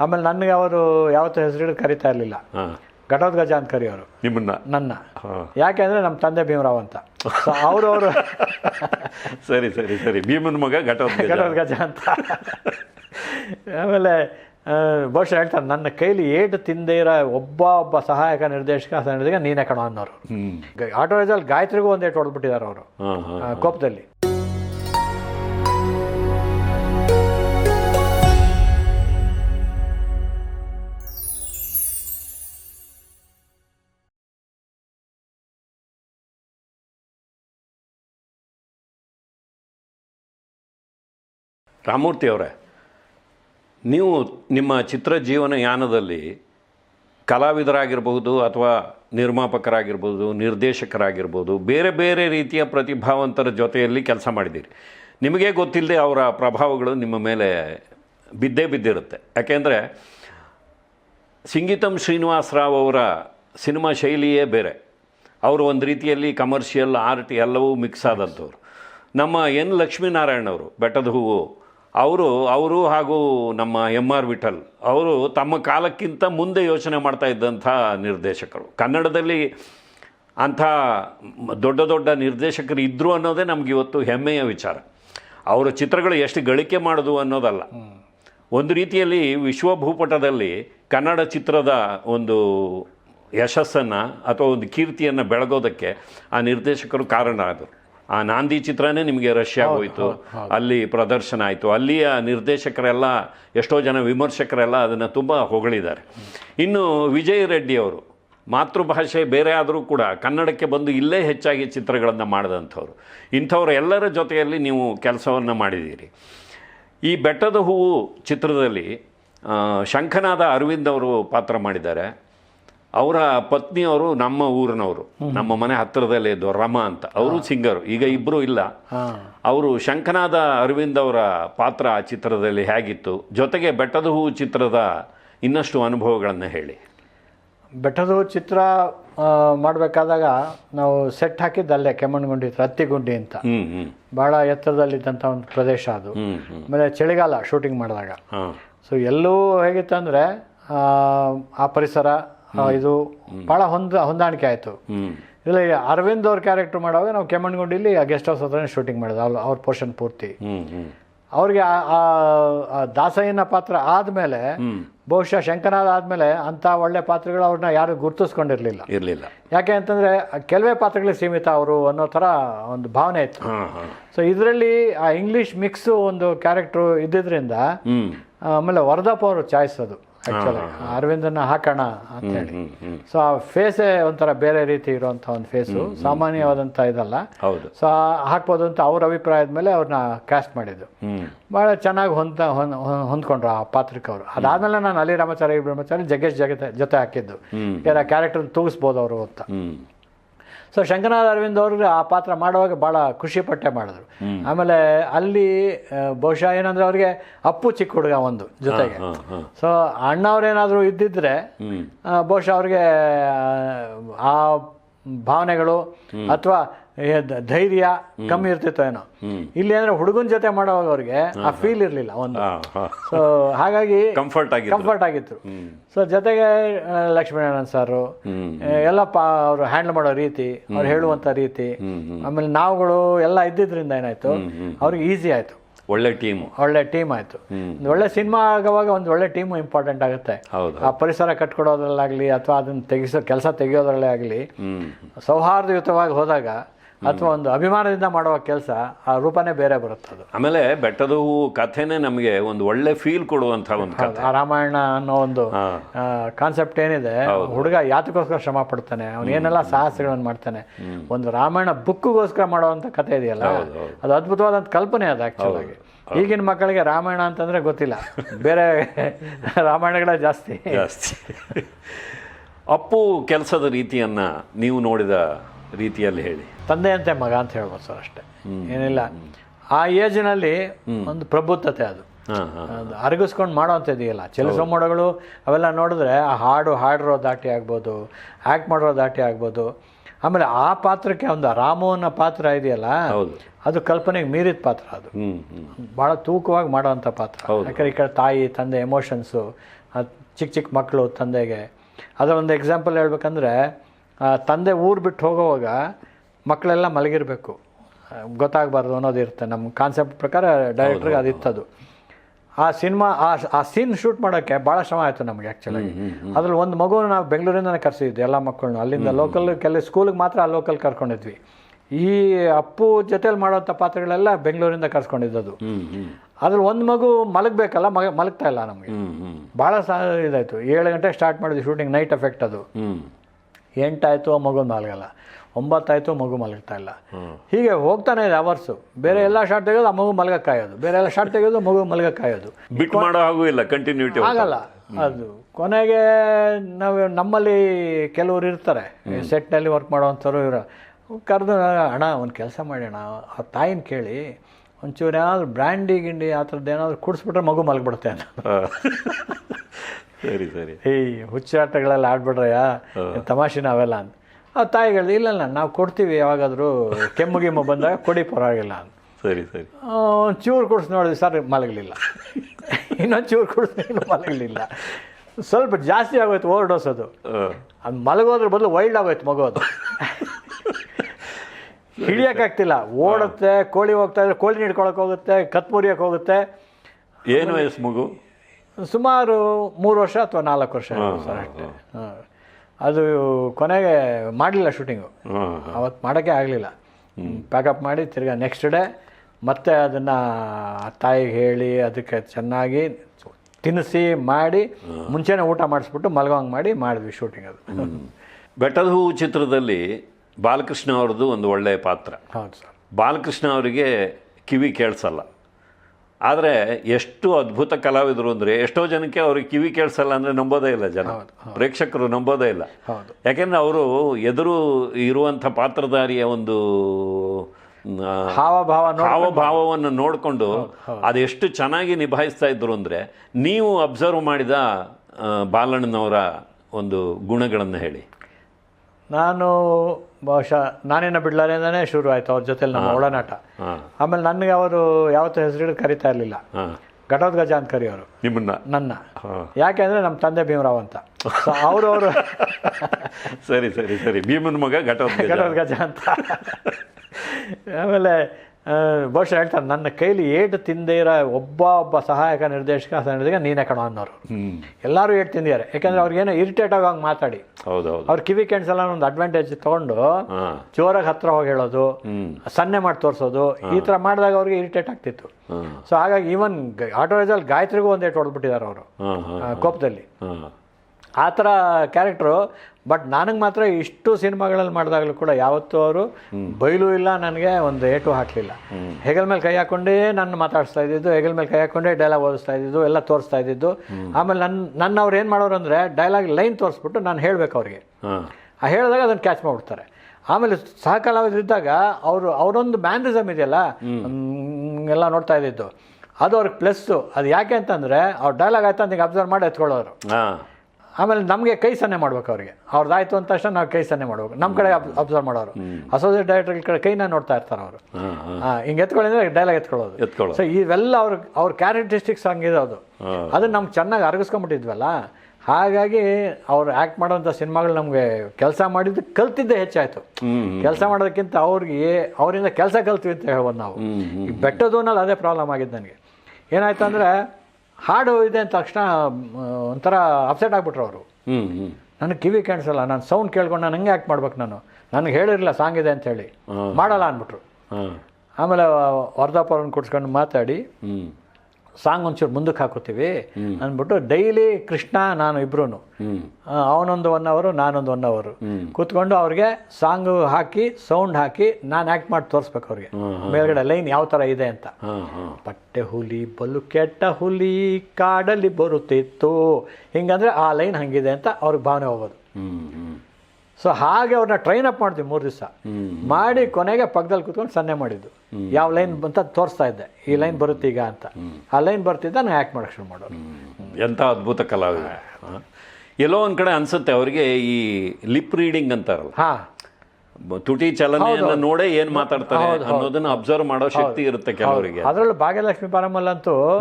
ಆಮೇಲೆ ನನಗೆ ಅವರು ಯಾವತ್ತೂ ಹೆಸರು ಕರಿತಾ ಇರಲಿಲ್ಲ. ಘಟೋದ್ಗಜ ಅಂತ ಕರೆಯೋರು. ನಿಮ್ಮನ್ನ? ನನ್ನ. ಯಾಕೆ ಅಂದರೆ ನಮ್ಮ ತಂದೆ ಭೀಮರಾವ್ ಅಂತ. ಅವರು ಅವರು ಸರಿ ಸರಿ ಸರಿ. ಭೀಮನ ಮಗ ಘಟೋದ್ಗಜ ಅಂತ. ಆಮೇಲೆ ಬಹುಶಃ ಹೇಳ್ತಾರೆ ನನ್ನ ಕೈಲಿ ಏಟು ತಿಂದೇ ಇರೋ ಒಬ್ಬ ಒಬ್ಬ ಸಹಾಯಕ ನಿರ್ದೇಶಕ ನೀನೇ ಕಣ ಅನ್ನೋರು. ಆಟೋ ರೇಜಲ್ಲಿ ಗಾಯತ್ರಿಗೂ ಒಂದು ಏಟು ಹೊಡೆದ್ಬಿಟ್ಟಿದ್ದಾರೆ ಅವರು. ಕೋಪದಲ್ಲಿ. ರಾಮೂರ್ತಿ ಅವರೇ, ನೀವು ನಿಮ್ಮ ಚಿತ್ರ ಜೀವನ ಯಾನದಲ್ಲಿ ಕಲಾವಿದರಾಗಿರ್ಬೋದು ಅಥವಾ ನಿರ್ಮಾಪಕರಾಗಿರ್ಬೋದು ನಿರ್ದೇಶಕರಾಗಿರ್ಬೋದು ಬೇರೆ ಬೇರೆ ರೀತಿಯ ಪ್ರತಿಭಾವಂತರ ಜೊತೆಯಲ್ಲಿ ಕೆಲಸ ಮಾಡಿದ್ದೀರಿ. ನಿಮಗೆ ಗೊತ್ತಿಲ್ಲದೆ ಅವರ ಪ್ರಭಾವಗಳು ನಿಮ್ಮ ಮೇಲೆ ಬಿದ್ದೇ ಬಿದ್ದಿರುತ್ತೆ. ಯಾಕೆಂದರೆ ಸಿಂಗೀತಂ ಶ್ರೀನಿವಾಸ್ ರಾವ್ ಅವರ ಸಿನಿಮಾ ಶೈಲಿಯೇ ಬೇರೆ. ಅವರು ಒಂದು ರೀತಿಯಲ್ಲಿ ಕಮರ್ಷಿಯಲ್, ಆರ್ಟ್ ಎಲ್ಲವೂ ಮಿಕ್ಸ್ ಆದಂಥವ್ರು. ನಮ್ಮ ಎನ್ ಲಕ್ಷ್ಮೀನಾರಾಯಣ್ ಅವರು, ಬೆಟ್ಟದ ಹೂವು ಅವರು ಅವರು ಹಾಗೂ ನಮ್ಮ ಎಂ ಆರ್ ವಿಠಲ್, ಅವರು ತಮ್ಮ ಕಾಲಕ್ಕಿಂತ ಮುಂದೆ ಯೋಚನೆ ಮಾಡ್ತಾ ಇದ್ದಂಥ ನಿರ್ದೇಶಕರು. ಕನ್ನಡದಲ್ಲಿ ಅಂಥ ದೊಡ್ಡ ದೊಡ್ಡ ನಿರ್ದೇಶಕರು ಇದ್ದರು ಅನ್ನೋದೇ ನಮ್ಗೆ ಇವತ್ತು ಹೆಮ್ಮೆಯ ವಿಚಾರ. ಅವರ ಚಿತ್ರಗಳು ಎಷ್ಟು ಗಳಿಕೆ ಮಾಡೋದು ಅನ್ನೋದಲ್ಲ. ಒಂದು ರೀತಿಯಲ್ಲಿ ವಿಶ್ವ ಭೂಪಟದಲ್ಲಿ ಕನ್ನಡ ಚಿತ್ರದ ಒಂದು ಯಶಸ್ಸನ್ನು ಅಥವಾ ಒಂದು ಕೀರ್ತಿಯನ್ನು ಬೆಳಗೋದಕ್ಕೆ ಆ ನಿರ್ದೇಶಕರು ಕಾರಣ ಆದರು. ಆ ನಾಂದಿ ಚಿತ್ರನೇ ನಿಮಗೆ ರಷ್ಯಾ ಹೋಯಿತು. ಅಲ್ಲಿ ಪ್ರದರ್ಶನ ಆಯಿತು. ಅಲ್ಲಿಯ ನಿರ್ದೇಶಕರೆಲ್ಲ ಎಷ್ಟೋ ಜನ ವಿಮರ್ಶಕರೆಲ್ಲ ಅದನ್ನು ತುಂಬ ಹೊಗಳಿದ್ದಾರೆ. ಇನ್ನು ವಿಜಯ್ ರೆಡ್ಡಿ ಅವರು ಮಾತೃಭಾಷೆ ಬೇರೆ ಆದರೂ ಕೂಡ ಕನ್ನಡಕ್ಕೆ ಬಂದು ಇಲ್ಲೇ ಹೆಚ್ಚಾಗಿ ಚಿತ್ರಗಳನ್ನು ಮಾಡಿದಂಥವ್ರು. ಇಂಥವ್ರ ಎಲ್ಲರ ಜೊತೆಯಲ್ಲಿ ನೀವು ಕೆಲಸವನ್ನು ಮಾಡಿದ್ದೀರಿ. ಈ ಬೆಟ್ಟದ ಹೂವು ಚಿತ್ರದಲ್ಲಿ ಶಂಖನಾದ ಅರವಿಂದ್ ಅವರು ಪಾತ್ರ ಮಾಡಿದ್ದಾರೆ. ಅವರ ಪತ್ನಿಯವರು ನಮ್ಮ ಊರಿನವರು. ನಮ್ಮ ಮನೆ ಹತ್ತಿರದಲ್ಲೇ ಇದ್ದು ರಮ ಅಂತ. ಅವರು ಸಿಂಗರು. ಈಗ ಇಬ್ಬರು ಇಲ್ಲ. ಅವರು ಶಂಕನಾದ ಅರವಿಂದ್ ಅವರ ಪಾತ್ರ ಆ ಚಿತ್ರದಲ್ಲಿ ಹೇಗಿತ್ತು? ಜೊತೆಗೆ ಬೆಟ್ಟದ ಹೂ ಚಿತ್ರದ ಇನ್ನಷ್ಟು ಅನುಭವಗಳನ್ನು ಹೇಳಿ. ಬೆಟ್ಟದ ಚಿತ್ರ ಮಾಡಬೇಕಾದಾಗ ನಾವು ಸೆಟ್ ಹಾಕಿದ್ದು ಅಲ್ಲೇ ಕೆಮ್ಮಣ್ಣಗುಂಡಿ ಹತ್ರ ಹತ್ತಿಗುಂಡಿ ಅಂತ ಭಾಳ ಎತ್ತರದಲ್ಲಿದ್ದಂಥ ಒಂದು ಪ್ರದೇಶ ಅದು. ಆಮೇಲೆ ಚಳಿಗಾಲ ಶೂಟಿಂಗ್ ಮಾಡಿದಾಗ. ಹಾಂ. ಸೊ ಎಲ್ಲೂ ಹೇಗಿತ್ತಂದರೆ ಆ ಪರಿಸರ ಇದು ಭಾಳ ಹೊಂದ ಹೊಂದಾಣಿಕೆ ಆಯಿತು. ಇಲ್ಲ ಅರವಿಂದ್ ಅವ್ರ ಕ್ಯಾರೆಕ್ಟರ್ ಮಾಡುವಾಗ ನಾವು ಕೆಮ್ಮಣ್ಣಗುಂಡಿಲಿ ಗೆಸ್ಟ್ ಹೌಸ್ ಹತ್ರನೇ ಶೂಟಿಂಗ್ ಮಾಡಿದ್ವಿ. ಅವ್ರ ಅವ್ರ ಪೋರ್ಷನ್ ಪೂರ್ತಿ. ಅವ್ರಿಗೆ ದಾಸಯ್ಯನ ಪಾತ್ರ ಆದ್ಮೇಲೆ ಬಹುಶಃ ಶಂಕನಾದ ಆದ್ಮೇಲೆ ಅಂತ ಒಳ್ಳೆ ಪಾತ್ರಗಳು ಅವ್ರನ್ನ ಯಾರು ಗುರುತಿಸ್ಕೊಂಡಿರಲಿಲ್ಲ. ಇರಲಿಲ್ಲ. ಯಾಕೆ ಅಂತಂದ್ರೆ ಕೆಲವೇ ಪಾತ್ರಗಳಿಗೆ ಸೀಮಿತ ಅವರು ಅನ್ನೋ ಥರ ಒಂದು ಭಾವನೆ ಇತ್ತು. ಸೊ ಇದರಲ್ಲಿ ಆ ಇಂಗ್ಲೀಷ್ ಮಿಕ್ಸು ಒಂದು ಕ್ಯಾರೆಕ್ಟ್ರು ಇದ್ದಿದ್ರಿಂದ ಆಮೇಲೆ ವರದಪ್ಪ ಅವರು ಚಾಯ್ಸ್ ಅದು. ಆ್ಯಕ್ಚುಲಿ ಅರವಿಂದನ ಹಾಕೋಣ ಅಂತೇಳಿ ಹೇಳಿ. ಸೊ ಆ ಫೇಸೇ ಒಂಥರ ಬೇರೆ ರೀತಿ ಇರುವಂಥ ಒಂದು ಫೇಸು ಸಾಮಾನ್ಯವಾದಂಥ ಇದಲ್ಲ. ಹೌದು. ಸೊ ಹಾಕ್ಬೋದು ಅಂತ ಅವ್ರ ಅಭಿಪ್ರಾಯದ ಮೇಲೆ ಅವ್ರನ್ನ ಕ್ಯಾಸ್ಟ್ ಮಾಡಿದ್ದು. ಭಾಳ ಚೆನ್ನಾಗಿ ಹೊಂದ ಹೊಂದ್- ಹೊಂದ್- ಹೊಂದ್ಕೊಂಡ್ರು ಆ ಪಾತ್ರಕ್ಕೆ ಅವರು. ಅದಾದಮೇಲೆ ನಾನು ಅಲಿ ರಾಮಾಚಾರ್ಯ ಬ್ರಹ್ಮಚಾರಿ ಜಗ್ಗೇಶ್ ಜಗತೆ ಜೊತೆ ಹಾಕಿದ್ದು. ಯಾರ ಕ್ಯಾರೆಕ್ಟರ್ ತೂಗಿಸ್ಬೋದು ಅವರು ಅಂತ. ಸೊ ಶಂಕರನಾಥ ಅರವಿಂದ್ ಅವ್ರಿಗೆ ಆ ಪಾತ್ರ ಮಾಡುವಾಗ ಭಾಳ ಖುಷಿ ಪಟ್ಟೆ ಮಾಡಿದ್ರು. ಆಮೇಲೆ ಅಲ್ಲಿ ಬಹುಶಃ ಏನಂದ್ರೆ ಅವ್ರಿಗೆ ಅಪ್ಪು ಚಿಕ್ಕ ಹುಡುಗ ಒಂದು ಜೊತೆಗೆ. ಸೊ ಅಣ್ಣವ್ರೇನಾದರೂ ಇದ್ದಿದ್ರೆ ಬಹುಶಃ ಅವ್ರಿಗೆ ಆ ಭಾವನೆಗಳು ಅಥವಾ ಧೈರ್ಯ ಕಮ್ಮಿ ಇರ್ತಿತ್ತು ಏನೋ. ಇಲ್ಲಿ ಅಂದ್ರೆ ಹುಡುಗನ ಜೊತೆ ಮಾಡೋವಾಗ ಅವ್ರಿಗೆ ಆ ಫೀಲ್ ಇರಲಿಲ್ಲ ಒಂದು. ಸೊ ಹಾಗಾಗಿ ಕಂಫರ್ಟ್ ಆಗಿ ಕಂಫರ್ಟ್ ಆಗಿತ್ತು. ಸೊ ಜೊತೆಗೆ ಲಕ್ಷ್ಮೀನಾರಾಯಣ ಸಾರು ಎಲ್ಲ ಪಾ ಅವರು ಹ್ಯಾಂಡಲ್ ಮಾಡೋ ರೀತಿ ಅವ್ರು ಹೇಳುವಂತ ರೀತಿ. ಆಮೇಲೆ ನಾವುಗಳು ಎಲ್ಲ ಇದ್ದಿದ್ರಿಂದ ಏನಾಯ್ತು? ಅವ್ರಿಗೆ ಈಸಿ ಆಯ್ತು. ಒಳ್ಳೆ ಟೀಮ್ ಒಳ್ಳೆ ಟೀಮ್ ಆಯ್ತು. ಒಂದು ಒಳ್ಳೆ ಸಿನಿಮಾ ಆಗುವಾಗ ಒಂದು ಒಳ್ಳೆ ಟೀಮ್ ಇಂಪಾರ್ಟೆಂಟ್ ಆಗುತ್ತೆ. ಹೌದು ಆ ಪರಿಸರ ಕಟ್ಕೊಡೋದ್ರಲ್ಲಾಗ್ಲಿ ಅಥವಾ ಅದನ್ನ ತೆಗಿಸೋ ಕೆಲಸ ತೆಗಿಯೋದ್ರಲ್ಲೇ ಆಗಲಿ ಸೌಹಾರ್ದಯುತವಾಗಿ ಹೋದಾಗ ಅಥವಾ ಒಂದು ಅಭಿಮಾನದಿಂದ ಮಾಡುವ ಕೆಲಸ ಆ ರೂಪನೇ ಬೇರೆ ಬರುತ್ತೆ ಅದು. ಆಮೇಲೆ ಬೆಟ್ಟದ ಹೂವು ಕಥೆನೇ ನಮಗೆ ಒಂದು ಒಳ್ಳೆ ಫೀಲ್ ಕೊಡುವಂಥ ಒಂದು ಕಥೆ. ಆ ರಾಮಾಯಣ ಅನ್ನೋ ಒಂದು ಕಾನ್ಸೆಪ್ಟ್ ಏನಿದೆ ಹುಡುಗ ಯಾತಕ್ಕೋಸ್ಕರ ಶ್ರಮ ಪಡ್ತಾನೆ ಅವನು ಏನೆಲ್ಲ ಸಾಹಸಗಳನ್ನು ಮಾಡ್ತಾನೆ. ಒಂದು ರಾಮಾಯಣ ಬುಕ್ಗೋಸ್ಕರ ಮಾಡುವಂಥ ಕಥೆ ಇದೆಯಲ್ಲ ಅದು ಅದ್ಭುತವಾದಂತ ಕಲ್ಪನೆ ಅದು ಆ್ಯಕ್ಚುಲ್ ಆಗಿ. ಈಗಿನ ಮಕ್ಕಳಿಗೆ ರಾಮಾಯಣ ಅಂತಂದ್ರೆ ಗೊತ್ತಿಲ್ಲ. ಬೇರೆ ರಾಮಾಯಣಗಳೇ ಜಾಸ್ತಿ. ಜಾಸ್ತಿ. ಅಪ್ಪು ಕೆಲಸದ ರೀತಿಯನ್ನು ನೀವು ನೋಡಿದ ರೀತಿಯಲ್ಲಿ ಹೇಳಿ. ತಂದೆ ಅಂತೆ ಮಗ ಅಂತ ಹೇಳ್ಬೋದು ಸರ್ ಅಷ್ಟೇ. ಏನಿಲ್ಲ. ಆ ಏಜ್ನಲ್ಲಿ ಒಂದು ಪ್ರಬುದ್ಧತೆ ಅದು. ಹಾಂ ಮಾಡೋ ಅಂತ ಅರಗಿಸ್ಕೊಂಡು ಮಾಡೋವಂಥದ್ದಿಲ್ಲ ಚಲಿಸೋ ಮೋಡಗಳು ಅವೆಲ್ಲ ನೋಡಿದ್ರೆ ಆ ಹಾಡು ಹಾಡಿರೋ ದಾಟಿ ಆಗ್ಬೋದು ಆ್ಯಕ್ಟ್ ಮಾಡಿರೋ ದಾಟಿ ಆಗ್ಬೋದು. ಆಮೇಲೆ ಆ ಪಾತ್ರಕ್ಕೆ ಒಂದು ರಾಮು ಅನ್ನೋ ಪಾತ್ರ ಇದೆಯಲ್ಲ ಅದು ಕಲ್ಪನೆಗೆ ಮೀರಿದ ಪಾತ್ರ ಅದು. ಭಾಳ ತೂಕವಾಗಿ ಮಾಡೋವಂಥ ಪಾತ್ರ. ಯಾಕಂದ್ರೆ ಈ ಕಡೆ ತಾಯಿ ತಂದೆ ಎಮೋಷನ್ಸು ಚಿಕ್ಕ ಚಿಕ್ಕ ಮಕ್ಕಳು ತಂದೆಗೆ. ಅದರ ಒಂದು ಎಕ್ಸಾಂಪಲ್ ಹೇಳ್ಬೇಕಂದ್ರೆ ತಂದೆ ಊರು ಬಿಟ್ಟು ಹೋಗೋವಾಗ ಮಕ್ಕಳೆಲ್ಲ ಮಲಗಿರಬೇಕು. ಗೊತ್ತಾಗಬಾರ್ದು ಅನ್ನೋದು ಇರುತ್ತೆ. ನಮ್ಮ ಕಾನ್ಸೆಪ್ಟ್ ಪ್ರಕಾರ ಡೈರೆಕ್ಟ್ರಿಗೆ ಅದು ಇತ್ತದು ಆ ಸಿನಿಮಾ ಆ ಆ ಸೀನ್ ಶೂಟ್ ಮಾಡೋಕ್ಕೆ ಭಾಳ ಶ್ರಮ ಆಯಿತು ನಮಗೆ ಆ್ಯಕ್ಚುಲಾಗಿ ಅದ್ರಲ್ಲಿ ಒಂದು ಮಗುನ ನಾವು ಬೆಂಗಳೂರಿಂದನೇ ಕರೆಸಿದ್ವಿ ಎಲ್ಲ ಮಕ್ಕಳನ್ನು ಅಲ್ಲಿಂದ ಲೋಕಲ್ ಕೆಲ ಸ್ಕೂಲಿಗೆ ಮಾತ್ರ ಆ ಲೋಕಲ್ ಕರ್ಕೊಂಡಿದ್ವಿ. ಈ ಅಪ್ಪು ಜೊತೆಲಿ ಮಾಡೋಂಥ ಪಾತ್ರಗಳೆಲ್ಲ ಬೆಂಗಳೂರಿಂದ ಕರ್ಸ್ಕೊಂಡಿದ್ದದು. ಅದ್ರಲ್ಲಿ ಒಂದು ಮಗು ಮಲಗಬೇಕಲ್ಲ ಮಗ ಮಲಗ್ತಾ ಇಲ್ಲ ನಮಗೆ. ಭಾಳ ಸಹ ಇದಾಯಿತು. ಏಳು ಗಂಟೆ ಸ್ಟಾರ್ಟ್ ಮಾಡಿದ್ವಿ ಶೂಟಿಂಗ್ ನೈಟ್ ಎಫೆಕ್ಟ್ ಅದು. ಎಂಟಾಯಿತು ಮಗು ಮಲಗಲ್ಲ ಒಂಬತ್ತಾಯಿತು ಮಗು ಮಲಗ್ತಾ ಇಲ್ಲ. ಹೀಗೆ ಹೋಗ್ತಾನೆ ಇದೆ ಅವರ್ಸು ಬೇರೆ ಎಲ್ಲ ಶಾರ್ಟ್ ತೆಗೆದು ಆ ಮಗು ಮಲಗಕ್ಕಾಯೋದು. ಬೇರೆ ಎಲ್ಲ ಶಾರ್ಟ್ ತೆಗೆದು ಮಗು ಮಲಗಕ್ಕಾಯೋದು. ಬಿಟ್ ಮಾಡೋ ಹಾಗೂ ಇಲ್ಲ ಕಂಟಿನ್ಯೂಟಿ ಆಗಲ್ಲ. ಅದು ಕೊನೆಗೆ ನಾವು ನಮ್ಮಲ್ಲಿ ಕೆಲವರು ಇರ್ತಾರೆ. ಸೆಟ್ನಲ್ಲಿ ವರ್ಕ್ ಮಾಡೋವಂಥವ್ರು ಇವರು. ಕರೆದು ಅಣ್ಣ ಒಂದು ಕೆಲಸ ಮಾಡೋಣ ಆ ತಾಯಿನ ಕೇಳಿ ಒಂಚೂರು ಏನಾದರೂ ಬ್ರ್ಯಾಂಡಿ ಗಿಂಡಿ ಆ ಥರದ್ದು ಏನಾದರೂ ಕುಡಿಸ್ಬಿಟ್ರೆ ಮಗು ಮಲಗಿಬಿಡುತ್ತೆ ಅಂತ. ಸರಿ ಸರಿ. ಏಯ್ ಹುಚ್ಚಾಟಗಳೆಲ್ಲ ಆಡ್ಬಿಡ್ರಯ್ಯ? ತಮಾಷೆ ಅವೆಲ್ಲ ಅಂತ. ಆ ತಾಯಿ ಹೇಳ್ದು ಇಲ್ಲ ಇಲ್ಲ ನಾವು ಕೊಡ್ತೀವಿ ಯಾವಾಗಾದರೂ ಕೆಮ್ಮು ಗಿಮ್ಮು ಬಂದಾಗ ಕೊಡಿ ಪರವಾಗಿಲ್ಲ ಅಂತ. ಸರಿ ಸರಿ. ಒಂದು ಚೂರು ಕುಡಿಸ್ ನೋಡಿದ್ವಿ ಸರ್ ಮಲಗಲಿಲ್ಲ. ಇನ್ನೊಂದು ಚೂರು ಕುಡಿಸ್ ಇನ್ನು ಮಲಗಲಿಲ್ಲ. ಸ್ವಲ್ಪ ಜಾಸ್ತಿ ಆಗೋಯ್ತು ಓವರ್ ಡೋಸ್ ಅದು ಅದು ಮಲಗೋದ್ರ ಬದಲು ವೈಲ್ಡ್ ಆಗೋಯ್ತು ಮಗು ಅದು ಹಿಡಿಯೋಕ್ಕಾಗ್ತಿಲ್ಲ. ಓಡುತ್ತೆ ಕೋಳಿ ಹೋಗ್ತಾ ಇದ್ರೆ ಕೋಳಿ ಹಿಡ್ಕೊಳಕ್ಕೆ ಹೋಗುತ್ತೆ ಕತ್ ಮುರಿಯೋಕ್ಕೆ ಹೋಗುತ್ತೆ. ಏನು ವಯಸ್ಸು ಮಗು? ಸುಮಾರು ಮೂರು ವರ್ಷ ಅಥವಾ ನಾಲ್ಕು ವರ್ಷ ಸರ್ ಅಷ್ಟೇ. ಹಾಂ ಅದು ಕೊನೆಗೆ ಮಾಡಲಿಲ್ಲ ಶೂಟಿಂಗು. ಅವತ್ತು ಮಾಡೋಕ್ಕೆ ಆಗಲಿಲ್ಲ. ಪ್ಯಾಕಪ್ ಮಾಡಿ ತಿರ್ಗಾ ನೆಕ್ಸ್ಟ್ ಡೇ ಮತ್ತೆ ಅದನ್ನು ತಾಯಿಗೆ ಹೇಳಿ ಅದಕ್ಕೆ ಚೆನ್ನಾಗಿ ತಿನ್ನಿಸಿ ಮಾಡಿ ಮುಂಚೆನೇ ಊಟ ಮಾಡಿಸ್ಬಿಟ್ಟು ಮಲಗೋಂಗೆ ಮಾಡಿ ಮಾಡಿದ್ವಿ ಶೂಟಿಂಗ್ ಅದು. ಬೆಟ್ಟದ ಹೂವು ಚಿತ್ರದಲ್ಲಿ ಬಾಲಕೃಷ್ಣ ಅವ್ರದ್ದು ಒಂದು ಒಳ್ಳೆಯ ಪಾತ್ರ. ಹೌದು ಸರ್. ಬಾಲಕೃಷ್ಣ ಅವರಿಗೆ ಕಿವಿ ಕೇಳಿಸಲ್ಲ. ಆದರೆ ಎಷ್ಟು ಅದ್ಭುತ ಕಲಾವಿದರು ಅಂದರೆ ಎಷ್ಟೋ ಜನಕ್ಕೆ ಅವ್ರಿಗೆ ಕಿವಿ ಕೇಳಿಸಲ್ಲ ಅಂದರೆ ನಂಬೋದೇ ಇಲ್ಲ ಜನ. ಪ್ರೇಕ್ಷಕರು ನಂಬೋದೇ ಇಲ್ಲ. ಯಾಕೆಂದರೆ ಅವರು ಎದುರು ಇರುವಂಥ ಪಾತ್ರಧಾರಿಯ ಒಂದು ಹಾವಭಾವ ಹಾವಭಾವವನ್ನು ನೋಡಿಕೊಂಡು ಅದೆಷ್ಟು ಚೆನ್ನಾಗಿ ನಿಭಾಯಿಸ್ತಾ ಇದ್ರು ಅಂದರೆ ನೀವು ಅಬ್ಸರ್ವ್ ಮಾಡಿದ ಬಾಲಣ್ಣನವರ ಒಂದು ಗುಣಗಳನ್ನು ಹೇಳಿ. ನಾನು ಬಹುಶಃ ನಾನೇನ ಬಿಡ್ಲಾರಿಂದನೇ ಶುರು ಆಯಿತು ಅವ್ರ ಜೊತೆಲಿ ನಮ್ಮ ಒಳನಾಟ ಆಮೇಲೆ ನನಗೆ ಅವರು ಯಾವತ್ತೂ ಹೆಸರು ಕರಿತಾ ಇರಲಿಲ್ಲ. ಘಟೋದ್ಗಜ ಅಂತ ಕರೆಯೋರು. ನಿಮ್ಮನ್ನ? ನನ್ನ. ಯಾಕೆ ಯಾಕೆಂದರೆ ನಮ್ಮ ತಂದೆ ಭೀಮರಾವ್ ಅಂತ. ಸೊ ಅವರು ಅವರು ಸರಿ ಸರಿ ಸರಿ. ಭೀಮನ ಮಗ ಘಟೋದ್ ಘಟೋದ್ಗಜ ಅಂತ. ಆಮೇಲೆ ಬಹುಶಃ ಹೇಳ್ತಾರೆ ನನ್ನ ಕೈಲಿ ಏಟು ತಿಂದೇ ಇರೋ ಒಬ್ಬ ಒಬ್ಬ ಸಹಾಯಕ ನಿರ್ದೇಶಕ ನಿರ್ದೇಶಕ ನೀನೇ ಕಣ ಅನ್ನೋರು. ಎಲ್ಲರೂ ಏಟು ತಿಂದಿದ್ದಾರೆ. ಯಾಕಂದ್ರೆ ಅವ್ರಿಗೇನೋ ಇರಿಟೇಟ್ ಆಗಿ ಹಂಗೆ ಮಾತಾಡಿ. ಹೌದು ಅವ್ರ ಕಿವಿ ಎಲ್ಲ ಒಂದು ಅಡ್ವಾಂಟೇಜ್ ತೊಗೊಂಡು ಜೋರಾಗಿ ಹತ್ರ ಹೋಗಿ ಹೇಳೋದು ಸನ್ನೆ ಮಾಡಿ ತೋರಿಸೋದು ಈ ಥರ ಮಾಡಿದಾಗ ಅವ್ರಿಗೆ ಇರಿಟೇಟ್ ಆಗ್ತಿತ್ತು. ಸೊ ಹಾಗಾಗಿ ಈವನ್ ಆಟೋ ರೇಜಲ್ಲಿ ಗಾಯತ್ರಿಗೂ ಏಟು ಹೊಡೆದ್ಬಿಟ್ಟಿದ್ದಾರೆ ಅವರು ಕೋಪದಲ್ಲಿ. ಆ ಥರ ಕ್ಯಾರೆಕ್ಟ್ರು ಬಟ್ ನನಗೆ ಮಾತ್ರ ಇಷ್ಟು ಸಿನಿಮಾಗಳಲ್ಲಿ ಮಾಡಿದಾಗಲೂ ಕೂಡ ಯಾವತ್ತೂ ಅವರು ಬೈಲು ಇಲ್ಲ ನನಗೆ ಒಂದು ಏಟು ಹಾಕಲಿಲ್ಲ. ಹೆಗಲ್ ಮೇಲೆ ಕೈ ಹಾಕೊಂಡೇ ನಾನು ಮಾತಾಡಿಸ್ತಾ ಇದ್ದಿದ್ದು ಹೆಗಲ್ ಮೇಲೆ ಕೈ ಹಾಕೊಂಡೇ ಡೈಲಾಗ್ ಓದಿಸ್ತಾ ಇದ್ದಿದ್ದು ಎಲ್ಲ ತೋರಿಸ್ತಾ ಇದ್ದಿದ್ದು. ಆಮೇಲೆ ನನ್ನ ನನ್ನ ಅವ್ರು ಏನು ಮಾಡೋರು ಅಂದರೆ ಡೈಲಾಗ್ ಲೈನ್ ತೋರಿಸ್ಬಿಟ್ಟು ನಾನು ಹೇಳಬೇಕು ಅವ್ರಿಗೆ. ಆ ಹೇಳಿದಾಗ ಅದನ್ನು ಕ್ಯಾಚ್ ಮಾಡಿಬಿಡ್ತಾರೆ. ಆಮೇಲೆ ಸಹ ಕಲಾವಿದರಿದ್ದಾಗ ಅವರು ಅವರೊಂದು ಮ್ಯಾನ್ರಿಸಮ್ ಇದೆಯಲ್ಲ ಎಲ್ಲ ನೋಡ್ತಾ ಇದ್ದಿದ್ದು. ಅದು ಅವ್ರಿಗೆ ಪ್ಲಸ್ಸು ಅದು ಯಾಕೆ ಅಂತಂದರೆ ಅವ್ರು ಡೈಲಾಗ್ ಆಯ್ತು ಅಂತ ಅಬ್ಸರ್ವ್ ಮಾಡಿ ಎತ್ಕೊಳ್ಳೋರು. ಹಾಂ. ಆಮೇಲೆ ನಮಗೆ ಕೈ ಸನ್ನೆ ಮಾಡ್ಬೇಕು ಅವ್ರಿಗೆ. ಅವ್ರದ್ದಾಯ್ತು ಅಂತ ತಕ್ಷಣ ನಾವು ಕೈ ಸನ್ನೆ ಮಾಡ್ಬೇಕು. ನಮ್ಮ ಕಡೆ ಅಬ್ಸರ್ವ್ ಮಾಡೋರು. ಅಸೋಸಿಯೇಟ್ ಡೈರೆಕ್ಟರ್ ಕಡೆ ಕೈನ ನೋಡ್ತಾ ಇರ್ತಾರೆ ಅವರು. ಹಿಂಗೆ ಎತ್ಕೊಳ್ಳಿದ್ರೆ ಡೈಲಾಗ್ ಎತ್ಕೊಳ್ಳೋದು. ಎತ್ಕೊಳ್ಳೋ ಸೊ ಇವೆಲ್ಲ ಅವ್ರ ಅವ್ರ ಕ್ಯಾರೆಕ್ಟರಿಸ್ಟಿಕ್ಸ್ ಹಂಗಿರೋದು ಅದು. ಅದನ್ನ ನಮ್ಗೆ ಚೆನ್ನಾಗಿ ಅರಗಿಸ್ಕೊಂಬಿಟ್ಟಿದ್ವಲ್ಲ ಹಾಗಾಗಿ ಅವ್ರು ಆ್ಯಕ್ಟ್ ಮಾಡೋಂಥ ಸಿನಿಮಾಗಳು ನಮಗೆ ಕೆಲಸ ಮಾಡಿದ್ದು ಕಲ್ತಿದ್ದೇ ಹೆಚ್ಚಾಯಿತು. ಕೆಲಸ ಮಾಡೋದಕ್ಕಿಂತ ಅವ್ರಿಗೆ ಅವರಿಂದ ಕೆಲಸ ಕಲ್ತೀವಿ ಅಂತ ಹೇಳ್ಬೋದು ನಾವು. ಈ ಬೆಟ್ಟದೂನಲ್ಲಿ ಅದೇ ಪ್ರಾಬ್ಲಮ್ ಆಗಿದ್ದು ನನಗೆ. ಏನಾಯ್ತು ಅಂದರೆ ಹಾಡು ಇದೆ ಅಂತ ತಕ್ಷಣ ಒಂಥರ ಅಪ್ಸೆಟ್ ಆಗಿಬಿಟ್ರು ಅವರು. ನನಗೆ ಕಿವಿ ಕೇಳಿಸಲ್ಲ ನಾನು ಸೌಂಡ್ ಕೇಳ್ಕೊಂಡು ನಾನು ಹಂಗೆ ಆ್ಯಕ್ಟ್ ಮಾಡ್ಬೇಕು ನಾನು. ನನಗೆ ಹೇಳಿರಲಿಲ್ಲ ಸಾಂಗ್ ಇದೆ ಅಂತ ಹೇಳಿ. ಮಾಡಲ್ಲ ಅಂದ್ಬಿಟ್ರು. ಆಮೇಲೆ ವರ್ಧಾಪುರನ ಕೊಡ್ಸ್ಕೊಂಡು ಮಾತಾಡಿ ಸಾಂಗ್ ಒಂಚೂರು ಮುಂದಕ್ಕೆ ಹಾಕೋತೀವಿ ಅಂದ್ಬಿಟ್ಟು ಡೈಲಿ ಕೃಷ್ಣ ನಾನು ಇಬ್ರು ಅವನೊಂದು ಒನ್ ಅವರು ನಾನೊಂದು ಒನ್ ಅವರು ಕೂತ್ಕೊಂಡು ಅವ್ರಿಗೆ ಸಾಂಗ್ ಹಾಕಿ ಸೌಂಡ್ ಹಾಕಿ ನಾನು ಆ್ಯಕ್ಟ್ ಮಾಡಿ ತೋರಿಸ್ಬೇಕು ಅವ್ರಿಗೆ. ಮೇಲ್ಗಡೆ ಲೈನ್ ಯಾವ ಥರ ಇದೆ ಅಂತ. ಪಟ್ಟೆ ಹುಲಿ ಬಲು ಕೆಟ್ಟ ಹುಲಿ ಕಾಡಲ್ಲಿ ಬರುತ್ತಿತ್ತು. ಹಿಂಗಂದ್ರೆ ಆ ಲೈನ್ ಹಂಗಿದೆ ಅಂತ ಅವ್ರಿಗೆ ಭಾವನೆ ಹೋಗೋದು. ಸೊ ಹಾಗೆ ಅವ್ರನ್ನ ಟ್ರೈನ್ ಅಪ್ ಮಾಡ್ತೀವಿ ಮೂರು ದಿವಸ. ಮಾಡಿ ಕೊನೆಗೆ ಪಕ್ಕದಲ್ಲಿ ಕೂತ್ಕೊಂಡು ಸನ್ನೆ ಮಾಡಿದ್ದು. ಯಾವ ಲೈನ್ ಅಂತ ತೋರಿಸ್ತಾ ಇದ್ದೆ. ಈ ಲೈನ್ ಬರುತ್ತೆ ಈಗ ಅಂತ. ಆ ಲೈನ್ ಬರ್ತಿದ್ದ ನಾನು ಆ್ಯಕ್ಟ್ ಮಾಡೋಕ್ಕೆ ಶುರು ಮಾಡೋದು. ಎಂಥ ಅದ್ಭುತ ಕಲಾವಿದ. ಎಲ್ಲೋ ಒಂದು ಕಡೆ ಅನಿಸುತ್ತೆ ಅವರಿಗೆ ಈ ಲಿಪ್ ರೀಡಿಂಗ್ ಅಂತಾರಲ್ಲ. ಹಾಂ. ತುಟಿ ಚಲನೆಯನ್ನು ನೋಡೇ ಏನ್ ಮಾತಾಡ್ತಾರೆ ಅನ್ನೋದನ್ನ ಅಬ್ಸರ್ವ್ ಮಾಡೋ ಶಕ್ತಿ ಇರುತ್ತೆ ಕೆಲವರಿಗೆ. ಅದರಲ್ಲೂ ಭಾಗ್ಯಲಕ್ಷ್ಮಿ ಪಾರಮಲ್ ಅಂತೂ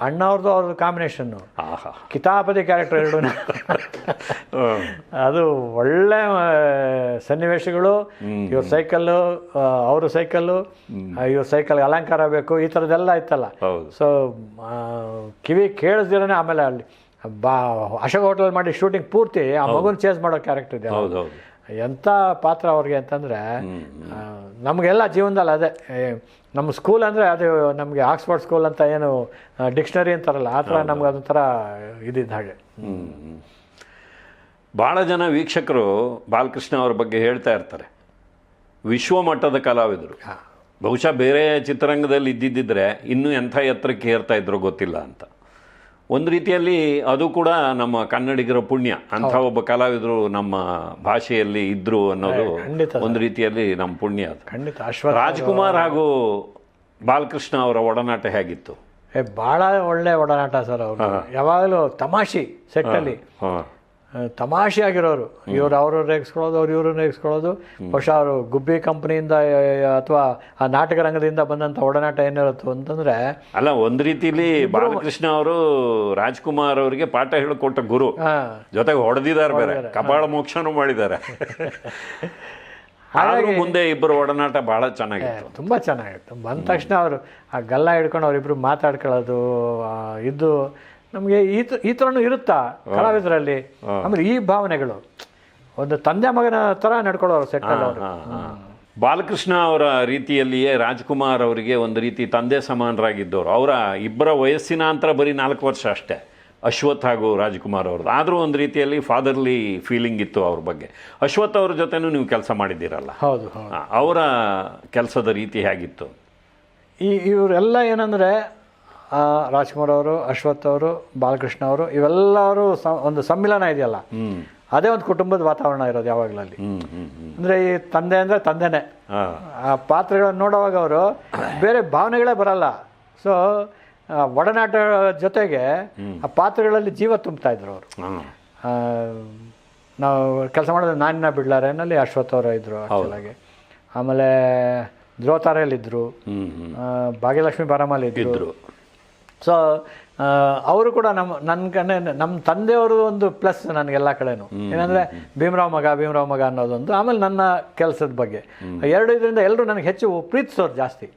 ಅಣ್ಣವ್ರದ್ದು ಅವ್ರದ್ದು ಕಾಂಬಿನೇಷನ್ ಆಹಾ. ಕಿತಾಪತಿ ಕ್ಯಾರೆಕ್ಟರ್ ಎರಡು. ಅದು ಒಳ್ಳೆ ಸನ್ನಿವೇಶಗಳು ಇವ್ರ ಸೈಕಲ್ಲು ಅವ್ರ ಸೈಕಲ್ಲು ಇವ್ರ ಸೈಕಲ್ ಅಲಂಕಾರ ಬೇಕು ಈ ಥರದ್ದೆಲ್ಲ ಇತ್ತಲ್ಲ ಸೊ ಕಿವಿ ಕೇಳಿಸ್ದಿರನೇ ಆಮೇಲೆ ಅಲ್ಲಿ ಬಾ ಅಶೋಕ್ ಹೋಟೆಲ್ ಮಾಡಿ ಶೂಟಿಂಗ್ ಪೂರ್ತಿ ಆ ಮಗುನ ಚೇಸ್ ಮಾಡೋ ಕ್ಯಾರೆಕ್ಟರ್ ಇದೆ ಎಂಥ ಪಾತ್ರ ಅವ್ರಿಗೆ ಅಂತಂದರೆ ನಮಗೆಲ್ಲ ಜೀವನದಲ್ಲಿ ಅದೇ ನಮ್ಮ ಸ್ಕೂಲ್ ಅಂದರೆ ಅದು ನಮಗೆ ಆಕ್ಸ್ಫರ್ಡ್ ಸ್ಕೂಲ್ ಅಂತ ಏನು ಡಿಕ್ಷನರಿ ಅಂತಾರಲ್ಲ ಆ ಥರ ನಮ್ಗೆ ಅದೊಂಥರ ಇದಿದ್ದ ಹಾಗೆ. ಭಾಳ ಜನ ವೀಕ್ಷಕರು ಬಾಲಕೃಷ್ಣ ಅವ್ರ ಬಗ್ಗೆ ಹೇಳ್ತಾ ಇರ್ತಾರೆ. ವಿಶ್ವಮಟ್ಟದ ಕಲಾವಿದರು. ಬಹುಶಃ ಬೇರೆ ಚಿತ್ರರಂಗದಲ್ಲಿ ಇದ್ದಿದ್ದರೆ ಇನ್ನೂ ಎಂಥ ಎತ್ತರಕ್ಕೆ ಏರ್ತಾ ಇದ್ರು ಗೊತ್ತಿಲ್ಲ ಅಂತ. ಒಂದು ರೀತಿಯಲ್ಲಿ ಅದು ಕೂಡ ನಮ್ಮ ಕನ್ನಡಿಗರ ಪುಣ್ಯ. ಅಂಥ ಒಬ್ಬ ಕಲಾವಿದರು ನಮ್ಮ ಭಾಷೆಯಲ್ಲಿ ಇದ್ರು ಅನ್ನೋದು ಒಂದು ರೀತಿಯಲ್ಲಿ ನಮ್ಮ ಪುಣ್ಯ ಅದು. ಖಂಡಿತ. ಅಶ್ವ ರಾಜ್ಕುಮಾರ್ ಹಾಗೂ ಬಾಲಕೃಷ್ಣ ಅವರ ಒಡನಾಟ ಹೇಗಿತ್ತು? ಏ ಭಾಳ ಒಳ್ಳೆ ಒಡನಾಟ ಸರ್ ಅವರು. ಯಾವಾಗಲೂ ತಮಾಷೆ ಸೆಟ್ಟಲ್ಲಿ. ಹಾಂ ತಮಾಷೆ ಆಗಿರೋರು ಇವ್ರು ಅವರು ರೇಗಿಸ್ಕೊಳ್ಳೋದು ಅವ್ರು ಇವ್ರನ್ನ ರೇಗಿಸ್ಕೊಳ್ಳೋದು ಬಹುಶಃ ಅವರು ಗುಬ್ಬಿ ಕಂಪ್ನಿಯಿಂದ ಅಥವಾ ಆ ನಾಟಕ ರಂಗದಿಂದ ಬಂದಂಥ ಒಡನಾಟ ಏನಿರುತ್ತೋ ಅಂತಂದ್ರೆ ಅಲ್ಲ ಒಂದು ರೀತಿಲಿ ಬಾಲಕೃಷ್ಣ ಅವರು ರಾಜ್ಕುಮಾರ್ ಅವರಿಗೆ ಪಾಠ ಹೇಳಿಕೊಟ್ಟ ಗುರು. ಜೊತೆಗೆ ಹೊಡೆದಿದ್ದಾರೆ ಬೇರೆ. ಕಪಾಳ ಮೋಕ್ಷನೂ ಮಾಡಿದ್ದಾರೆ. ಆದ್ರೂ ಮುಂದೆ ಇಬ್ಬರು ಒಡನಾಟ ಬಹಳ ಚೆನ್ನಾಗಿತ್ತು. ತುಂಬ ಚೆನ್ನಾಗಿತ್ತು. ಬಂದ ತಕ್ಷಣ ಅವರು ಆ ಗಲ್ಲ ಹಿಡ್ಕೊಂಡು ಅವರಿಬ್ರು ಮಾತಾಡ್ಕೊಳ್ಳೋದು ಇದು ಇದ್ದು ನಮಗೆ ಈ ಥರ ಈ ಥರನೂ ಇರುತ್ತಾ ಕಲಾವಿದರಲ್ಲಿ? ಆಮೇಲೆ ಈ ಭಾವನೆಗಳು. ಒಂದು ತಂದೆ ಮಗನ ಥರ ನಡ್ಕೊಳ್ಳೋರು ಸೆಟ್ಟಲ್ಲಿ ಅವರು. ಬಾಲಕೃಷ್ಣ ಅವರ ರೀತಿಯಲ್ಲಿಯೇ ರಾಜ್ಕುಮಾರ್ ಅವರಿಗೆ ಒಂದು ರೀತಿ ತಂದೆ ಸಮಾನರಾಗಿದ್ದವರು. ಅವರ ಇಬ್ಬರ ವಯಸ್ಸಿನ ಅಂತರ ಬರೀ ನಾಲ್ಕು ವರ್ಷ ಅಷ್ಟೇ. ಅಶ್ವಥ್ ಹಾಗೂ ರಾಜ್ಕುಮಾರ್ ಅವ್ರದ್ದು. ಆದರೂ ಒಂದು ರೀತಿಯಲ್ಲಿ ಫಾದರ್ಲಿ ಫೀಲಿಂಗ್ ಇತ್ತು ಅವ್ರ ಬಗ್ಗೆ. ಅಶ್ವಥ್ ಅವ್ರ ಜೊತೆನೂ ನೀವು ಕೆಲಸ ಮಾಡಿದ್ದೀರಲ್ಲ. ಹೌದು ಅವರ ಕೆಲಸದ ರೀತಿ ಹೇಗಿತ್ತು? ಈ ಇವರೆಲ್ಲ ಏನಂದರೆ ರಾಜ್ಕುಮಾರ್ ಅವರು ಅಶ್ವಥ್ ಅವರು ಬಾಲಕೃಷ್ಣ ಅವರು ಇವೆಲ್ಲರೂ ಒಂದು ಸಮ್ಮಿಲನ ಇದೆಯಲ್ಲ? ಅದೇ ಒಂದು ಕುಟುಂಬದ ವಾತಾವರಣ ಇರೋದು ಯಾವಾಗಲಲ್ಲಿ. ಅಂದರೆ ಈ ತಂದೆ ಅಂದರೆ ತಂದೆನೇ. ಆ ಪಾತ್ರಗಳನ್ನು ನೋಡುವಾಗ ಅವರು ಬೇರೆ ಭಾವನೆಗಳೇ ಬರಲ್ಲ. ಸೊ ಒಡನಾಟ ಜೊತೆಗೆ ಆ ಪಾತ್ರಗಳಲ್ಲಿ ಜೀವ ತುಂಬ್ತಾ ಇದ್ರು ಅವರು. ನಾವು ಕೆಲಸ ಮಾಡೋದು ನಾನಿನ ಬಿಡ್ಲಾರೇನಲ್ಲಿ ಅಶ್ವಥ್ ಅವರು ಇದ್ದರು ಆ್ಯಕ್ಚುಲಾಗಿ ಆಮೇಲೆ ಧ್ರುವತಾರೆಯಲ್ಲಿದ್ದರು ಭಾಗ್ಯಲಕ್ಷ್ಮಿ ಬಾರಾಮಲ್ಲಿ ಇದ್ದರು ಇದ್ರು. ಸೊ ಅವರು ಕೂಡ ನಮ್ಮ ನನ್ನ ಕಡೆ ನಮ್ಮ ತಂದೆಯವರು ಒಂದು ಪ್ಲಸ್ ನನಗೆಲ್ಲ ಕಡೆನೂ ಏನಂದರೆ ಭೀಮರಾವ್ ಮಗ ಭೀಮರಾವ್ ಮಗ ಅನ್ನೋದೊಂದು ಆಮೇಲೆ ನನ್ನ ಕೆಲಸದ ಬಗ್ಗೆ. ಎರಡು ಇದರಿಂದ ಎಲ್ಲರೂ ನನಗೆ ಹೆಚ್ಚು ಪ್ರೀತಿಸೋರು ಜಾಸ್ತಿ.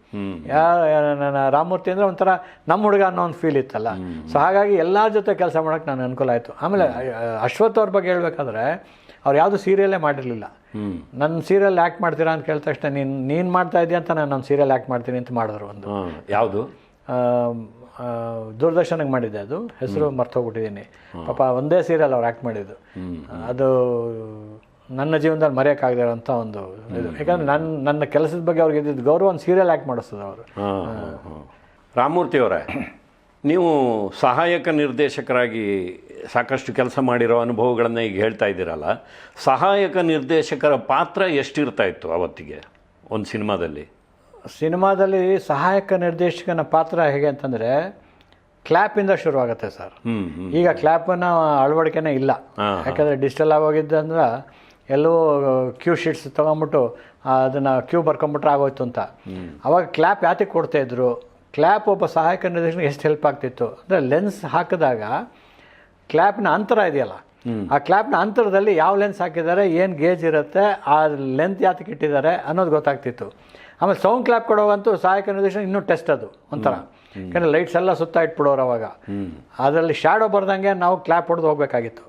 ನನ್ನ ರಾಮಮೂರ್ತಿ ಅಂದರೆ ಒಂಥರ ನಮ್ಮ ಹುಡುಗ ಅನ್ನೋ ಒಂದು ಫೀಲ್ ಇತ್ತಲ್ಲ. ಸೊ ಹಾಗಾಗಿ ಎಲ್ಲರ ಜೊತೆ ಕೆಲಸ ಮಾಡೋಕ್ಕೆ ನಾನು ಅನುಕೂಲ ಆಯಿತು. ಆಮೇಲೆ ಅಶ್ವಥ್ ಅವ್ರ ಬಗ್ಗೆ ಹೇಳ್ಬೇಕಾದ್ರೆ ಅವ್ರು ಯಾವುದು ಸೀರಿಯಲ್ಲೇ ಮಾಡಿರಲಿಲ್ಲ. ನನ್ನ ಸೀರಿಯಲ್ ಆ್ಯಕ್ಟ್ ಮಾಡ್ತೀರಾ ಅಂತ ಕೇಳಿದ ತಕ್ಷಣ ನೀನು ನೀನು ಮಾಡ್ತಾ ಇದೆಯಾ ಅಂತ ನಾನು ನನ್ನ ಸೀರಿಯಲ್ ಆ್ಯಕ್ಟ್ ಮಾಡ್ತೀನಿ ಅಂತ ಮಾಡಿದ್ರು ಒಂದು. ಯಾವುದು? ದೂರದರ್ಶನಕ್ಕೆ ಮಾಡಿದ್ದೆ ಅದು. ಹೆಸರು ಮರ್ತೋಗ್ಬಿಟ್ಟಿದ್ದೀನಿ ಪಾಪ ಒಂದೇ ಸೀರಿಯಲ್ ಅವ್ರು ಆ್ಯಕ್ಟ್ ಮಾಡಿದ್ದು. ಅದು ನನ್ನ ಜೀವನದಲ್ಲಿ ಮರೆಯೋಕ್ಕಾಗದೇ ಇರೋಂಥ ಒಂದು ಇದು. ಯಾಕಂದ್ರೆ ನನ್ನ ನನ್ನ ಕೆಲಸದ ಬಗ್ಗೆ ಅವ್ರಿಗೆ ಇದ್ದಿದ್ದು ಗೌರವ ಒಂದು ಸೀರಿಯಲ್ ಆ್ಯಕ್ಟ್ ಮಾಡಿಸ್ತದೆ ಅವರು. ಹಾ, ಹಾ, ಹಾ. ರಾಮಮೂರ್ತಿ ಅವರೇ ನೀವು ಸಹಾಯಕ ನಿರ್ದೇಶಕರಾಗಿ ಸಾಕಷ್ಟು ಕೆಲಸ ಮಾಡಿರೋ ಅನುಭವಗಳನ್ನು ಈಗ ಹೇಳ್ತಾ ಇದ್ದೀರಲ್ಲ. ಸಹಾಯಕ ನಿರ್ದೇಶಕರ ಪಾತ್ರ ಎಷ್ಟಿರ್ತಾ ಇತ್ತು ಅವತ್ತಿಗೆ ಒಂದು ಸಿನಿಮಾದಲ್ಲಿ? ಸಿನಿಮಾದಲ್ಲಿ ಸಹಾಯಕ ನಿರ್ದೇಶಕನ ಪಾತ್ರ ಹೇಗೆ ಅಂತಂದರೆ ಕ್ಲ್ಯಾಪಿಂದ ಶುರುವಾಗುತ್ತೆ ಸರ್. ಈಗ ಕ್ಲ್ಯಾಪನ್ನ ಅಳವಡಿಕೆನೇ ಇಲ್ಲ. ಯಾಕಂದರೆ ಡಿಜಿಟಲ್ ಆಗೋಗಿದ್ದಂದ್ರೆ ಎಲ್ಲೋ ಕ್ಯೂ ಶೀಟ್ಸ್ ತೊಗೊಂಬಿಟ್ಟು ಅದನ್ನು ಕ್ಯೂ ಬರ್ಕೊಂಬಿಟ್ರೆ ಆಗೋಯ್ತು ಅಂತ. ಅವಾಗ ಕ್ಲ್ಯಾಪ್ ಯಾತಕ್ಕೆ ಕೊಡ್ತಾ ಇದ್ರು? ಕ್ಲ್ಯಾಪ್ ಒಬ್ಬ ಸಹಾಯಕ ನಿರ್ದೇಶನ ಎಷ್ಟು ಹೆಲ್ಪ್ ಆಗ್ತಿತ್ತು? ಅಂದರೆ ಲೆನ್ಸ್ ಹಾಕಿದಾಗ ಕ್ಲ್ಯಾಪ್ನ ಅಂತರ ಇದೆಯಲ್ಲ. ಆ ಕ್ಲ್ಯಾಪ್ನ ಅಂತರದಲ್ಲಿ ಯಾವ ಲೆನ್ಸ್ ಹಾಕಿದ್ದಾರೆ ಏನು ಗೇಜ್ ಇರುತ್ತೆ ಆ ಲೆಂತ್ ಯಾತಕ್ಕೆ ಇಟ್ಟಿದ್ದಾರೆ ಅನ್ನೋದು ಗೊತ್ತಾಗ್ತಿತ್ತು. ಆಮೇಲೆ ಸೌಂಡ್ ಕ್ಲಾಪ್ ಕೊಡೋವಂತೂ ಸಹಾಯಕ ನಿರ್ದೇಶನ ಇನ್ನೂ ಟೆಸ್ಟ್ ಅದು ಒಂಥರ. ಯಾಕಂದರೆ ಲೈಟ್ಸ್ ಎಲ್ಲ ಸುತ್ತ ಇಟ್ಬಿಡೋರು ಅವಾಗ. ಅದರಲ್ಲಿ ಶ್ಯಾಡೋ ಬರ್ದಂಗೆ ನಾವು ಕ್ಲ್ಯಾಪ್ ಹೊಡೆದು ಹೋಗಬೇಕಾಗಿತ್ತು.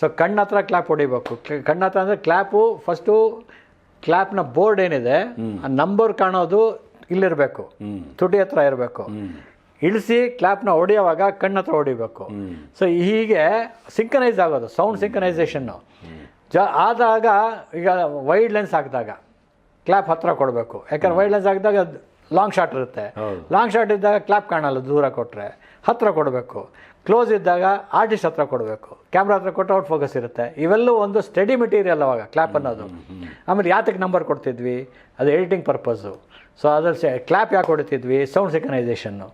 ಸೊ ಕಣ್ಣ ಹತ್ರ ಕ್ಲ್ಯಾಪ್ ಹೊಡಿಬೇಕು. ಕಣ್ಣ ಹತ್ರ ಅಂದರೆ ಕ್ಲ್ಯಾಪು ಫಸ್ಟು ಕ್ಲ್ಯಾಪ್ನ ಬೋರ್ಡ್ ಏನಿದೆ ಆ ನಂಬರ್ ಕಾಣೋದು ಇಲ್ಲಿರಬೇಕು. ತುಟಿ ಹತ್ರ ಇರಬೇಕು. ಇಳಿಸಿ ಕ್ಲ್ಯಾಪ್ನ ಹೊಡೆಯೋವಾಗ ಕಣ್ಣ ಹತ್ರ ಹೊಡಿಬೇಕು. ಸೊ ಹೀಗೆ ಸಿಂಕನೈಸ್ ಆಗೋದು ಸೌಂಡ್ ಸಿಂಕನೈಸೇಷನ್ನು ಜ ಆದಾಗ ಈಗ ವೈಡ್ ಲೆನ್ಸ್ ಹಾಕಿದಾಗ ಕ್ಲ್ಯಾಪ್ ಹತ್ರ ಕೊಡಬೇಕು. ಯಾಕಂದ್ರೆ ವೈಡ್ ಲೆನ್ಸ್ ಹಾಕಿದಾಗ ಲಾಂಗ್ ಶಾಟ್ ಇರುತ್ತೆ. ಲಾಂಗ್ ಶಾಟ್ ಇದ್ದಾಗ ಕ್ಲ್ಯಾಪ್ ಕಾಣಲ್ಲ ದೂರ ಕೊಟ್ಟರೆ ಹತ್ರ ಕೊಡಬೇಕು. ಕ್ಲೋಸ್ ಇದ್ದಾಗ ಆರ್ಟಿಸ್ಟ್ ಹತ್ರ ಕೊಡಬೇಕು. ಕ್ಯಾಮ್ರಾ ಹತ್ರ ಕೊಟ್ಟು ಔಟ್ ಫೋಕಸ್ ಇರುತ್ತೆ. ಇವೆಲ್ಲೂ ಒಂದು ಸ್ಟಡಿ ಮೆಟೀರಿಯಲ್ ಅವಾಗ ಕ್ಲಾಪ್ ಅನ್ನೋದು. ಆಮೇಲೆ ಯಾತಕ್ಕೆ ನಂಬರ್ ಕೊಡ್ತಿದ್ವಿ? ಅದು ಎಡಿಟಿಂಗ್ ಪರ್ಪಸ್ಸು ಸೊ ಅದ್ರಲ್ಲಿ ಕ್ಲಾಪ್ ಯಾಕೆ ಹೊಡಿತಿದ್ವಿ? ಸೌಂಡ್ ಸಿಂಕನೈಸೇಷನ್ನು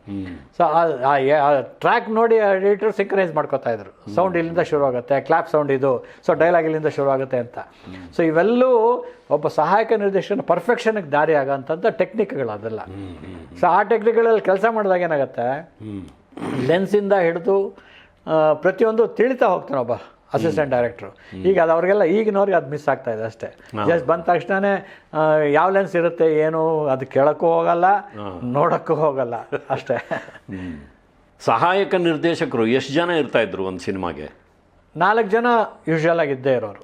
ಸೊ ಆ ಟ್ರ್ಯಾಕ್ ನೋಡಿ ಎಡಿಟರ್ ಸಿಂಕನೈಸ್ ಮಾಡ್ಕೋತಾ ಇದ್ರು. ಸೌಂಡ್ ಇಲ್ಲಿಂದ ಶುರು ಆಗುತ್ತೆ ಕ್ಲಾಪ್ ಸೌಂಡ್ ಇದು. ಸೊ ಡೈಲಾಗ್ ಇಲ್ಲಿಂದ ಶುರು ಆಗುತ್ತೆ ಅಂತ. ಸೊ ಇವೆಲ್ಲೂ ಒಬ್ಬ ಸಹಾಯಕ ನಿರ್ದೇಶನ ಪರ್ಫೆಕ್ಷನ್ಗೆ ದಾರಿ ಆಗೋಂಥದ್ದು ಟೆಕ್ನಿಕ್ಗಳು ಅದೆಲ್ಲ. ಸೊ ಆ ಟೆಕ್ನಿಕ್ಗಳಲ್ಲಿ ಕೆಲಸ ಮಾಡಿದಾಗ ಏನಾಗುತ್ತೆ? ಲೆನ್ಸಿಂದ ಹಿಡಿದು ಪ್ರತಿಯೊಂದು ತಿಳಿತಾ ಹೋಗ್ತಾನೆ ಒಬ್ಬ ಅಸಿಸ್ಟೆಂಟ್ ಡೈರೆಕ್ಟ್ರು ಈಗ ಅದು ಅವ್ರಿಗೆಲ್ಲ ಈಗಿನವ್ರಿಗೆ ಅದು ಮಿಸ್ ಆಗ್ತಾ ಇದೆ ಅಷ್ಟೇ. ಜಸ್ಟ್ ಬಂದ ತಕ್ಷಣನೇ ಆ, ಯಾವ ಲೆನ್ಸ್ ಇರುತ್ತೆ ಏನು ಅದು ಕೇಳೋಕ್ಕೂ ಹೋಗಲ್ಲ ನೋಡೋಕ್ಕೂ ಹೋಗಲ್ಲ ಅಷ್ಟೇ. ಸಹಾಯಕ ನಿರ್ದೇಶಕರು ಎಷ್ಟು ಜನ ಇರ್ತಾ ಇದ್ರು ಒಂದು ಸಿನಿಮಾಗೆ? ನಾಲ್ಕು ಜನ ಯೂಶುವಲ್ ಆಗಿ ಇದ್ದೇ ಇರೋರು.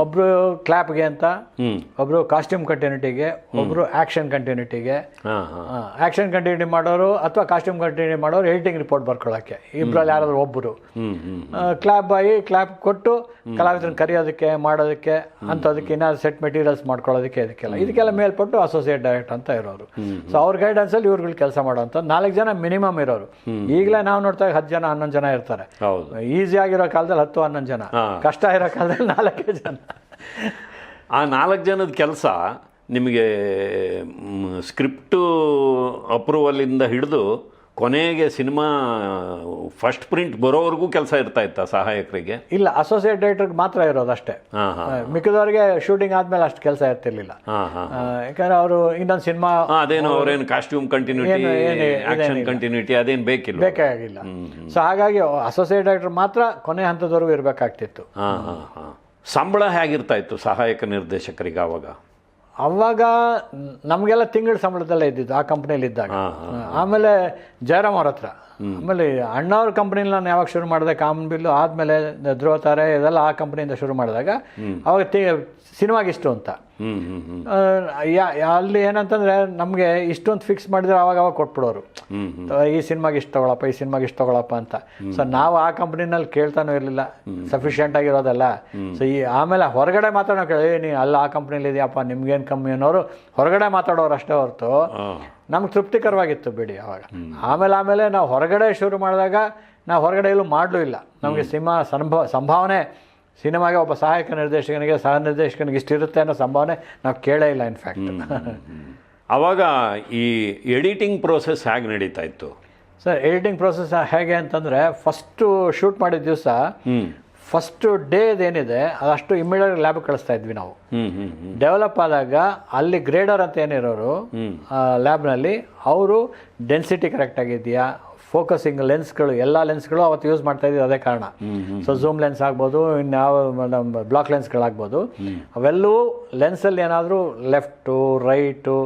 ಒಬ್ರು ಕ್ಲಾಪ್ಗೆ ಅಂತ ಒಬ್ರು ಕಾಸ್ಟ್ಯೂಮ್ ಕಂಟಿನ್ಯೂಟಿಗೆ ಒಬ್ರು ಆಕ್ಷನ್ ಕಂಟಿನ್ಯೂಟಿಗೆ ಆಕ್ಷನ್ ಕಂಟಿನ್ಯೂಟಿ ಮಾಡೋರು ಅಥವಾ ಕಾಸ್ಟ್ಯೂಮ್ ಕಂಟಿನ್ಯೂಟಿ ಮಾಡೋರು ಎಡಿಟಿಂಗ್ ರಿಪೋರ್ಟ್ ಬರ್ಕೊಳ್ಳೋಕ್ಕೆ ಇಬ್ಬರಲ್ಲಿ ಯಾರಾದ್ರೂ ಒಬ್ಬರು ಕ್ಲಾಪ್ ಆಗಿ ಕ್ಲಾಪ್ ಕೊಟ್ಟು ಕಲಾವಿದರನ್ನ ಕರೆಯೋದಕ್ಕೆ ಮಾಡೋದಕ್ಕೆ ಅಂಥದಕ್ಕೆ ಏನಾದ್ರು ಸೆಟ್ ಮೆಟೀರಿಯಲ್ಸ್ ಮಾಡ್ಕೊಳ್ಳೋದಕ್ಕೆ ಇದಕ್ಕೆಲ್ಲ. ಇದಕ್ಕೆಲ್ಲ ಮೇಲ್ಪಟ್ಟು ಅಸೋಸಿಯೇಟ್ ಡೈರೆಕ್ಟ್ ಅಂತ ಇರೋರು. ಸೊ ಅವ್ರ ಗೈಡೆನ್ಸಲ್ಲಿ ಇವ್ರುಗಳು ಕೆಲಸ ಮಾಡೋಂಥ ನಾಲ್ಕು ಜನ ಮಿನಿಮಮ್ ಇರೋರು. ಈಗಲೇ ನಾವು ನೋಡ್ತಾ ಹತ್ತು ಜನ ಹನ್ನೊಂದು ಜನ ಇರ್ತಾರೆ. ಹೌದು. ಈಸಿ ಆಗಿರೋ ಕಾಲದಲ್ಲಿ ಹತ್ತು ಹನ್ನೊಂದು ಜನ. ಕಷ್ಟ ಇರೋ ಕಾಲದಲ್ಲಿ ನಾಲ್ಕೇ ಜನ. ಆ ನಾಲ್ಕು ಜನದ ಕೆಲಸ ನಿಮಗೆ ಸ್ಕ್ರಿಪ್ಟು ಅಪ್ರೂವಲಿಂದ ಹಿಡಿದು ಕೊನೆಗೆ ಸಿನಿಮಾ ಫಸ್ಟ್ ಪ್ರಿಂಟ್ ಬರೋವರೆಗೂ ಕೆಲಸ ಇರ್ತಾ ಇತ್ತ ಸಹಾಯಕರಿಗೆ? ಇಲ್ಲ ಅಸೋಸಿಯೇಟ್ ಡೈರೆಕ್ಟರ್ಗೆ ಮಾತ್ರ ಇರೋದು ಅಷ್ಟೇ. ಮಿಕ್ಕಿದವ್ರಿಗೆ ಶೂಟಿಂಗ್ ಆದ್ಮೇಲೆ ಅಷ್ಟು ಕೆಲಸ ಇರ್ತಿರ್ಲಿಲ್ಲ. ಯಾಕಂದ್ರೆ ಅವರು ಇನ್ನೊಂದು ಸಿನಿಮಾ ಅದೇನು ಅವ್ರೇನು ಕಾಸ್ಟ್ಯೂಮ್ ಕಂಟಿನ್ಯೂಟಿ ಆಕ್ಷನ್ ಕಂಟಿನ್ಯೂಟಿ ಅದೇನು ಬೇಕಿಲ್ಲ ಬೇಕಾಗಿಲ್ಲ ಸೊ ಹಾಗಾಗಿ ಅಸೋಸಿಯೇಟ್ ಡೈರೆಕ್ಟರ್ ಮಾತ್ರ ಕೊನೆ ಹಂತದವರೆಗೂ ಇರಬೇಕಾಗ್ತಿತ್ತು. ಹಾಂ ಹಾಂ ಹಾಂ. ಸಂಬಳ ಹೇಗಿರ್ತಾ ಇತ್ತು ಸಹಾಯಕ ನಿರ್ದೇಶಕರಿಗೆ ಆವಾಗ? ಅವಾಗ ನಮಗೆಲ್ಲ ತಿಂಗಳ ಸಂಬಳದಲ್ಲೇ ಇದ್ದಿದ್ದು ಆ ಕಂಪ್ನಿಯಲ್ಲಿ ಇದ್ದಾಗ ಆಮೇಲೆ ಜಯರಾಮ್ ಅವ್ರ ಹತ್ರ. ಆಮೇಲೆ ಅಣ್ಣವ್ರ ಕಂಪ್ನಿಲಿ ನಾನು ಯಾವಾಗ ಶುರು ಮಾಡಿದೆ ಕಾಮನ್ ಬಿಲ್ಲು ಆದಮೇಲೆ ಧ್ರುವ ತಾರೆ ಇದೆಲ್ಲ ಆ ಕಂಪ್ನಿಯಿಂದ ಶುರು ಮಾಡಿದಾಗ ಅವಾಗ ಸಿನಿಮಾಗಿಷ್ಟು ಅಂತ. ಅಲ್ಲಿ ಏನಂತಂದ್ರೆ ನಮಗೆ ಇಷ್ಟೊಂದು ಫಿಕ್ಸ್ ಮಾಡಿದ್ರೆ ಅವಾಗ ಅವಾಗ ಕೊಟ್ಬಿಡೋರು. ಈ ಸಿನಿಮಾಗೆ ಇಷ್ಟ ತಗೊಳಪ್ಪ ಈ ಸಿನಿಮಾಗೆ ಇಷ್ಟ ತಗೊಳಪ್ಪ ಅಂತ. ಸೊ ನಾವು ಆ ಕಂಪ್ನಿನಲ್ಲಿ ಕೇಳ್ತಾನೂ ಇರಲಿಲ್ಲ. ಸಫಿಷಿಯೆಂಟ್ ಆಗಿರೋದಲ್ಲ. ಸೊ ಈ ಆಮೇಲೆ ಹೊರಗಡೆ ಮಾತಾಡೋ ಕೇಳಿ ನೀ ಅಲ್ಲ ಆ ಕಂಪ್ನಿಲಿ ಇದೆಯಪ್ಪ ನಿಮ್ಗೇನು ಕಮ್ಮಿ ಅನ್ನೋರು ಹೊರಗಡೆ ಮಾತಾಡೋರು ಅಷ್ಟೇ ಹೊರತು ನಮ್ಗೆ ತೃಪ್ತಿಕರವಾಗಿತ್ತು ಬಿಡಿ ಅವಾಗ ಆಮೇಲೆ ಆಮೇಲೆ ನಾವು ಹೊರಗಡೆ ಶುರು ಮಾಡಿದಾಗ ನಾವು ಹೊರಗಡೆ ಎಲ್ಲೂ ಮಾಡಲೂ ಇಲ್ಲ. ನಮಗೆ ಸಿನಿಮಾ ಸಂಭವ ಸಂಭಾವನೆ ಸಿನಿಮಾಗೆ ಒಬ್ಬ ಸಹಾಯಕ ನಿರ್ದೇಶಕನಿಗೆ ಸಹ ನಿರ್ದೇಶಕನಿಗೆ ಇಷ್ಟಿರುತ್ತೆ ಅನ್ನೋ ಸಂಭಾವನೆ ನಾವು ಕೇಳೇ ಇಲ್ಲ ಇನ್ಫ್ಯಾಕ್ಟ್ ಅವಾಗ ಈ ಎಡಿಟಿಂಗ್ ಪ್ರೋಸೆಸ್ ಹೇಗೆ ನಡೀತಾ ಇತ್ತು? ಸರ್ ಎಡಿಟಿಂಗ್ ಪ್ರೋಸೆಸ್ ಹೇಗೆ ಅಂತಂದರೆ ಫಸ್ಟು ಶೂಟ್ ಮಾಡಿದ ದಿವಸ ಫಸ್ಟ್ ಡೇ ಏನಿದೆ ಅದಷ್ಟು ಇಮಿಡಿಯೇಟ್ ಲ್ಯಾಬ್ ಕಳಿಸ್ತಾ ಇದ್ವಿ ನಾವು. ಡೆವಲಪ್ ಆದಾಗ ಅಲ್ಲಿ ಗ್ರೇಡರ್ ಅಂತ ಏನಿರೋರು ಲ್ಯಾಬ್ನಲ್ಲಿ ಅವರು ಡೆನ್ಸಿಟಿ ಕರೆಕ್ಟ್ ಆಗಿದೆಯಾ? ಫೋಕಸಿಂಗ್ ಲೆನ್ಸ್ಗಳು ಎಲ್ಲ ಲೆನ್ಸ್ಗಳು ಅವತ್ತು ಯೂಸ್ ಮಾಡ್ತಾ ಇದ್ದೀವಿ ಅದೇ ಕಾರಣ. ಸೊ ಝೂಮ್ ಲೆನ್ಸ್ ಆಗ್ಬೋದು ಇನ್ಯಾವ ನಮ್ಮ ಬ್ಲಾಕ್ ಲೆನ್ಸ್ಗಳಾಗ್ಬೋದು ಅವೆಲ್ಲವೂ ಲೆನ್ಸಲ್ಲಿ ಏನಾದರೂ ಲೆಫ್ಟು ರೈಟು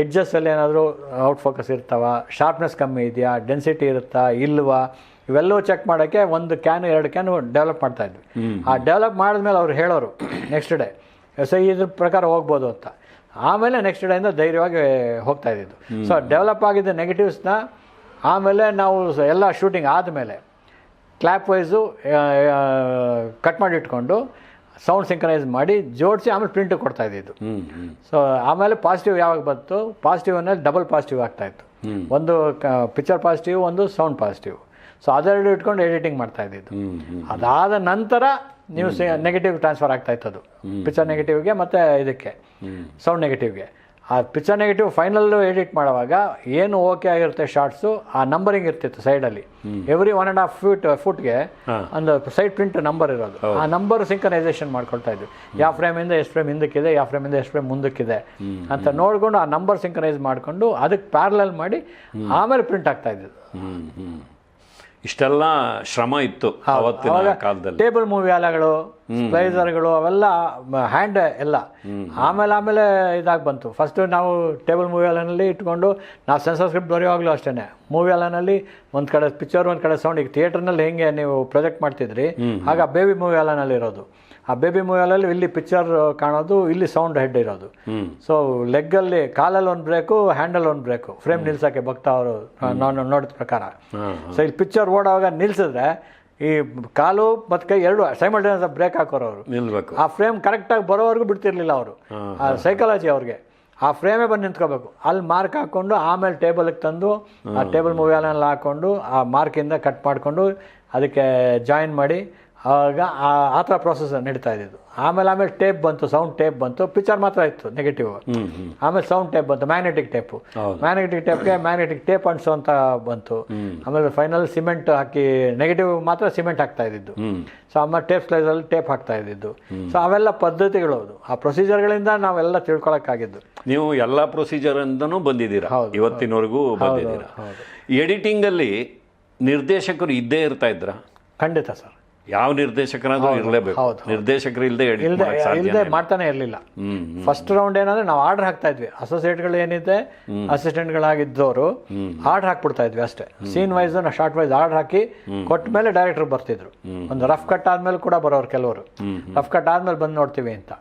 ಎಡ್ಜಸ್ಸಲ್ಲಿ ಏನಾದರೂ ಔಟ್ ಫೋಕಸ್ ಇರ್ತಾವ ಶಾರ್ಪ್ನೆಸ್ ಕಮ್ಮಿ ಇದೆಯಾ ಡೆನ್ಸಿಟಿ ಇರುತ್ತಾ ಇಲ್ವಾ ಇವೆಲ್ಲವೂ ಚೆಕ್ ಮಾಡೋಕ್ಕೆ ಒಂದು ಕ್ಯಾನ್ ಎರಡು ಕ್ಯಾನ್ ಡೆವಲಪ್ ಮಾಡ್ತಾ ಇದ್ವಿ. ಆ ಡೆವಲಪ್ ಮಾಡಿದ್ಮೇಲೆ ಅವ್ರು ಹೇಳೋರು ನೆಕ್ಸ್ಟ್ ಡೇ ಸೊ ಇದ್ರ ಪ್ರಕಾರ ಹೋಗ್ಬೋದು ಅಂತ. ಆಮೇಲೆ ನೆಕ್ಸ್ಟ್ ಡೇಯಿಂದ ಧೈರ್ಯವಾಗಿ ಹೋಗ್ತಾ ಇದ್ದಿದ್ದು. ಸೊ ಡೆವಲಪ್ ಆಗಿದ್ದ ನೆಗೆಟಿವ್ಸ್ನ ಆಮೇಲೆ ನಾವು ಎಲ್ಲ ಶೂಟಿಂಗ್ ಆದಮೇಲೆ ಕ್ಲಾಪ್ ವೈಸು ಕಟ್ ಮಾಡಿ ಇಟ್ಕೊಂಡು ಸೌಂಡ್ ಸಿಂಕ್ರನೈಸ್ ಮಾಡಿ ಜೋಡಿಸಿ ಆಮೇಲೆ ಪ್ರಿಂಟ್ ಕೊಡ್ತಾ ಇದ್ದಿದ್ದು. ಹ್ಞೂ ಹ್ಞೂ ಸೊ ಆಮೇಲೆ ಪಾಸಿಟಿವ್ ಯಾವಾಗ ಬಂತು? ಪಾಸಿಟಿವ್ ಅನ್ನೋದು ಡಬಲ್ ಪಾಸಿಟಿವ್ ಆಗ್ತಾ ಇತ್ತು. ಒಂದು ಪಿಕ್ಚರ್ ಪಾಸಿಟಿವ್ ಒಂದು ಸೌಂಡ್ ಪಾಸಿಟಿವ್ ಸೊ ಅದರಲ್ಲಿ ಇಟ್ಕೊಂಡು ಎಡಿಟಿಂಗ್ ಮಾಡ್ತಾ ಇದ್ದಿದ್ದು. ಅದಾದ ನಂತರ ನೀವು ನೆಗೆಟಿವ್ ಟ್ರಾನ್ಸ್ಫರ್ ಆಗ್ತಾ ಅದು ಪಿಕ್ಚರ್ ನೆಗೆಟಿವ್ಗೆ ಮತ್ತು ಇದಕ್ಕೆ ಸೌಂಡ್ ನೆಗೆಟಿವ್ಗೆ ಆ ಪಿಚ್ಚರ್ ನೆಗೆಟಿವ್ ಫೈನಲ್ಲು ಎಡಿಟ್ ಮಾಡುವಾಗ ಏನು ಓಕೆ ಆಗಿರುತ್ತೆ ಶಾರ್ಟ್ಸು ಆ ನಂಬರಿಂಗ್ ಇರ್ತಿತ್ತು ಸೈಡಲ್ಲಿ every one and half feet ಫುಟ್ಗೆ ಒಂದು ಸೈಡ್ ಪ್ರಿಂಟ್ ನಂಬರ್ ಇರೋದು. ಆ ನಂಬರ್ ಸಿಂಕನೈಸೇಷನ್ ಮಾಡ್ಕೊಳ್ತಾ ಇದ್ವಿ. ಯಾವ ಫ್ರೇಮಿಂದ ಎಷ್ಟು ಫ್ರೇಮ್ ಹಿಂದಕ್ಕಿದೆ ಯಾವ ಫ್ರೇಮಿಂದ ಎಷ್ಟು ಫ್ರೇಮ್ ಮುಂದಕ್ಕಿದೆ ಅಂತ ನೋಡಿಕೊಂಡು ಆ ನಂಬರ್ ಸಿಂಕನೈಸ್ ಮಾಡಿಕೊಂಡು ಅದಕ್ಕೆ ಪ್ಯಾರಲಲ್ ಮಾಡಿ ಆಮೇಲೆ ಪ್ರಿಂಟ್ ಆಗ್ತಾ ಇದ್ದು ಹ್ಞೂ ಹ್ಞೂ ಇಷ್ಟೆಲ್ಲ ಶ್ರಮ ಇತ್ತು ಅವತ್ತಿನ ಕಾಲದಲ್ಲಿ. ಟೇಬಲ್ ಮೂವಿ ಅಲೆಗಳು ಸ್ಪ್ಲೈಸರ್ಗಳು ಅವೆಲ್ಲ ಹ್ಯಾಂಡ್ ಎಲ್ಲ. ಆಮೇಲೆ ಆಮೇಲೆ ಇದಾಗಿ ಬಂತು. ಫಸ್ಟ್ ನಾವು ಟೇಬಲ್ ಮೂವಿ ಅಲನಲ್ಲಿ ಇಟ್ಕೊಂಡು ನಾವು ಸೆನ್ಸರ್ ಸ್ಕ್ರಿಪ್ಟ್ ಬರೆಯುವಾಗಲೂ ಅಷ್ಟೇ ಮೂವಿ ಅಲನಲ್ಲಿ ಒಂದು ಕಡೆ ಪಿಕ್ಚರ್ ಒಂದು ಕಡೆ ಸೌಂಡ್ ಈಗ ಥಿಯೇಟರ್ನಲ್ಲಿ ಹೆಂಗೆ ನೀವು ಪ್ರೊಜೆಕ್ಟ್ ಮಾಡ್ತಿದ್ರಿ ಆಗ ಬೇಬಿ ಮೂವಿ ಅಲನಲ್ಲಿ ಇರೋದು ಆ ಬೇಬಿ ಮೂವಿಯಲ್ಲಿ ಇಲ್ಲಿ ಪಿಕ್ಚರ್ ಕಾಣೋದು ಇಲ್ಲಿ ಸೌಂಡ್ ಹೆಡ್ ಇರೋದು. ಸೊ ಲೆಗ್ಗಲ್ಲಿ ಕಾಲಲ್ಲಿ ಒಂದು ಬ್ರೇಕು ಹ್ಯಾಂಡಲ್ ಒಂದು ಬ್ರೇಕು ಫ್ರೇಮ್ ನಿಲ್ಸೋಕ್ಕೆ ಭಕ್ತ ಅವರು ನಾನು ನೋಡಿದ ಪ್ರಕಾರ. ಸೊ ಇಲ್ಲಿ ಪಿಕ್ಚರ್ ಓಡೋವಾಗ ನಿಲ್ಸಿದ್ರೆ ಈ ಕಾಲು ಮತ್ತು ಕೈ ಎರಡು ಸೈಮಲ್ಟೇನಿಯಸ್ ಬ್ರೇಕ್ ಹಾಕೋರು ಅವರು. ನಿಲ್ಬೇಕು. ಆ ಫ್ರೇಮ್ ಕರೆಕ್ಟಾಗಿ ಬರೋವರೆಗೂ ಬಿಡ್ತಿರ್ಲಿಲ್ಲ ಅವರು. ಆ ಸೈಕಾಲಜಿ ಅವ್ರಿಗೆ. ಆ ಫ್ರೇಮೇ ಬಂದು ನಿಂತ್ಕೋಬೇಕು. ಅಲ್ಲಿ ಮಾರ್ಕ್ ಹಾಕ್ಕೊಂಡು ಆಮೇಲೆ ಟೇಬಲ್ಗೆ ತಂದು ಆ ಟೇಬಲ್ ಮೂವಿಯಲ್ಲೆಲ್ಲ ಹಾಕ್ಕೊಂಡು ಆ ಮಾರ್ಕಿಂದ ಕಟ್ ಮಾಡಿಕೊಂಡು ಅದಕ್ಕೆ ಜಾಯಿನ್ ಮಾಡಿ ಆವಾಗ ಆ ಥರ ಪ್ರೊಸೆಸ್ ನಡೀತಾ ಇದ್ದಿದ್ದು. ಆಮೇಲೆ ಆಮೇಲೆ ಟೇಪ್ ಬಂತು ಸೌಂಡ್ ಟೇಪ್ ಬಂತು ಪಿಕ್ಚರ್ ಮಾತ್ರ ಇತ್ತು ನೆಗೆಟಿವ್ ಆಮೇಲೆ ಸೌಂಡ್ ಟೇಪ್ ಬಂತು ಮ್ಯಾಗ್ನೆಟಿಕ್ ಟೇಪು. ಮ್ಯಾಗ್ನೆಟಿಕ್ ಟೇಪ್ಗೆ ಮ್ಯಾಗ್ನೆಟಿಕ್ ಟೇಪ್ ಅಂಟಿಸೋ ಅಂತ ಬಂತು. ಆಮೇಲೆ ಫೈನಲ್ ಸಿಮೆಂಟ್ ಹಾಕಿ ನೆಗೆಟಿವ್ ಮಾತ್ರ ಸಿಮೆಂಟ್ ಹಾಕ್ತಾ ಇದ್ದಿದ್ದು. ಸೊ ಆಮೇಲೆ ಟೇಪ್ ಸ್ಲೈಸಲ್ಲಿ ಟೇಪ್ ಹಾಕ್ತಾ ಇದ್ದಿದ್ದು. ಸೊ ಅವೆಲ್ಲ ಪದ್ಧತಿಗಳು ಅದು ಆ ಪ್ರೊಸೀಜರ್ಗಳಿಂದ ನಾವೆಲ್ಲ ತಿಳ್ಕೊಳಕ್ಕಾಗಿದ್ದು. ನೀವು ಎಲ್ಲ ಪ್ರೊಸೀಜರ್ ಅಂದನೂ ಬಂದಿದ್ದೀರಾ? ಇವತ್ತಿನವರೆಗೂ ಬಂದಿದ್ದೀರಾ? ಎಡಿಟಿಂಗಲ್ಲಿ ನಿರ್ದೇಶಕರು ಇದ್ದೇ ಇರ್ತಾ ಇದ್ರ? ಖಂಡಿತ ಸರ್. ಯಾವ ನಿರ್ದೇಶಕರಾದ್ರೂ ಇರಲೇಬೇಕು. ನಿರ್ದೇಶಕರು ಇಲ್ಲದೆ ಇಲ್ಲದೆ ಮಾಡ್ತಾನೆ ಇರಲಿಲ್ಲ. ಫಸ್ಟ್ ರೌಂಡ್ ಏನಂದ್ರೆ ನಾವು ಆರ್ಡರ್ ಹಾಕ್ತಾ ಇದ್ವಿ. ಅಸೋಸಿಯೇಟ್ಗಳು ಏನಿದೆ ಅಸಿಸ್ಟೆಂಟ್ಗಳಾಗಿದ್ದವರು ಆರ್ಡರ್ ಹಾಕ್ಬಿಡ್ತಾ ಇದ್ವಿ ಅಷ್ಟೇ. Scene wise shot wise order ಹಾಕಿ ಕೊಟ್ಟ ಮೇಲೆ ಡೈರೆಕ್ಟರ್ ಬರ್ತಿದ್ರು. ಒಂದು ರಫ್ ಕಟ್ ಆದ್ಮೇಲೆ ಕೂಡ ಬರೋರು ಕೆಲವರು. ರಫ್ ಕಟ್ ಆದ್ಮೇಲೆ ಬಂದು ನೋಡ್ತೀವಿ ಅಂತ.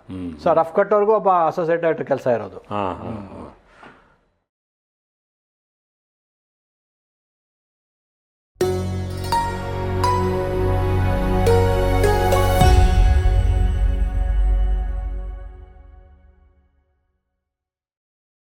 ಸೊ ರಫ್ ಕಟ್ ಅವ್ರಿಗೂ ಒಬ್ಬ ಅಸೋಸಿಯೇಟ್ ಡೈರೆಕ್ಟರ್ ಕೆಲಸ ಇರೋದು.